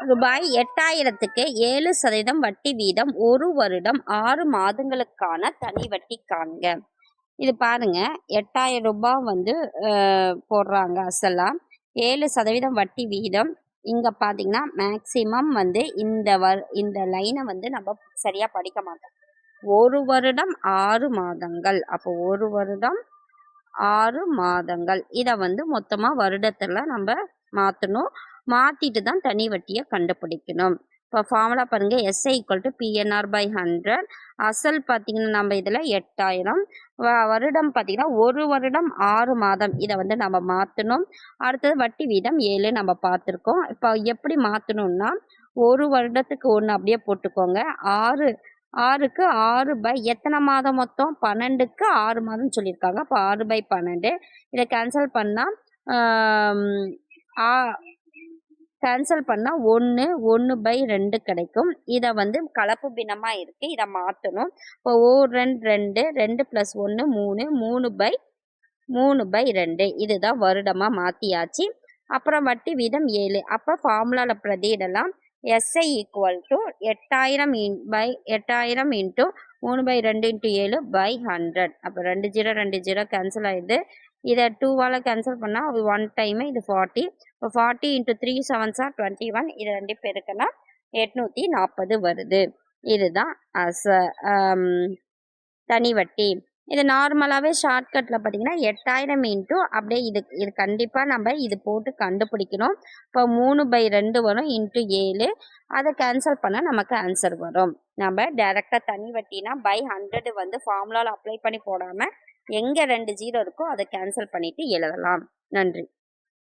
ரூபாய் எட்டாயிரத்துக்கு ஏழு சதவீதம் வட்டி வீதம் ஒரு வருடம் ஆறு மாதங்களுக்கான தனி வட்டி காண்க. இது பாருங்க எட்டாயிரம் ரூபாய் வந்து போடுறாங்க அசலாம். ஏழு சதவீதம் வட்டி வீதம். இங்க பாத்தீங்கன்னா மேக்சிமம் வந்து இந்த வர் இந்த லைனை வந்து நம்ம சரியா படிக்க மாட்டோம். ஒரு வருடம் ஆறு மாதங்கள். அப்போ ஒரு வருடம் ஆறு மாதங்கள். இதை வந்து மொத்தமா வருடத்துல நம்ம மாத்தணும். மாற்றிட்டு தான் தனி வட்டியை கண்டுபிடிக்கணும். இப்போ ஃபார்முலா பாருங்கள் SI equal to PNR by hundred அசல் பார்த்தீங்கன்னா நம்ம இதில் எட்டாயிரம். வ- வருடம் பார்த்தீங்கன்னா ஒரு வருடம் ஆறு மாதம். இதை வந்து நம்ம மாற்றணும் அடுத்தது வட்டி வீதம் ஏழு நம்ம பார்த்துருக்கோம். இப்போ எப்படி மாற்றணும்னா ஒரு வருடத்துக்கு ஒன்று அப்படியே போட்டுக்கோங்க. ஆறு ஆறுக்கு ஆறு பை எத்தனை மாதம் மொத்தம்? பன்னெண்டுக்கு ஆறு மாதம் சொல்லியிருக்காங்க. அப்போ ஆறு பை பன்னெண்டு. இதை கேன்சல் பண்ணால் கேன்சல் பண்ணால் ஒன்று ஒன்று பை ரெண்டு கிடைக்கும். இதை வந்து கலப்பு பின்னமாக இருக்குது இதை மாற்றணும் இப்போ ஓ ரெண்டு ரெண்டு ரெண்டு ப்ளஸ் ஒன்று மூணு மூணு பை மூணு பை ரெண்டு. இதுதான் வருடமாக மாற்றியாச்சு அப்புறம் வட்டி வீதம் ஏழு. அப்போ ஃபார்முலாவில் பிரதியிடலாம். எஸ்ஐ ஈக்குவல் டு எட்டாயிரம் இன் பை எட்டாயிரம் இன்ட்டு மூணு பை ரெண்டு இன்ட்டு ஏழு பை ஹண்ட்ரட் அப்போ ரெண்டு ஜீரோ ரெண்டு ஜீரோ கேன்சல் ஆயிடுது. இதை டூவால் கேன்சல் பண்ணால் ஒன் டைமு இது ஃபார்ட்டி இப்போ ஃபார்ட்டி இன்ட்டு த்ரீ செவன்ஸாக டுவெண்ட்டி ஒன் இது ரெண்டு பேருக்குன்னா எட்நூற்றி நாற்பது வருது. இதுதான் அச um, தனி வட்டி. இது நார்மலாகவே ஷார்ட்கட்டில் பார்த்தீங்கன்னா எட்டாயிரம் இன்ட்டு அப்படியே இது இது கண்டிப்பாக நம்ம இது போட்டு கண்டுபிடிக்கணும். இப்போ மூணு பை ரெண்டு வரும் இன்ட்டு ஏழு. அதை கேன்சல் பண்ணால் நமக்கு ஆன்சர் வரும். நம்ம டேரெக்டாக தனி வட்டினா பை ஹண்ட்ரடு வந்து ஃபார்முலாவில் அப்ளை பண்ணி போடாமல் எங்கே ரெண்டு ஜீரோ இருக்கோ அதை கேன்சல் பண்ணிவிட்டு எழுதலாம். நன்றி.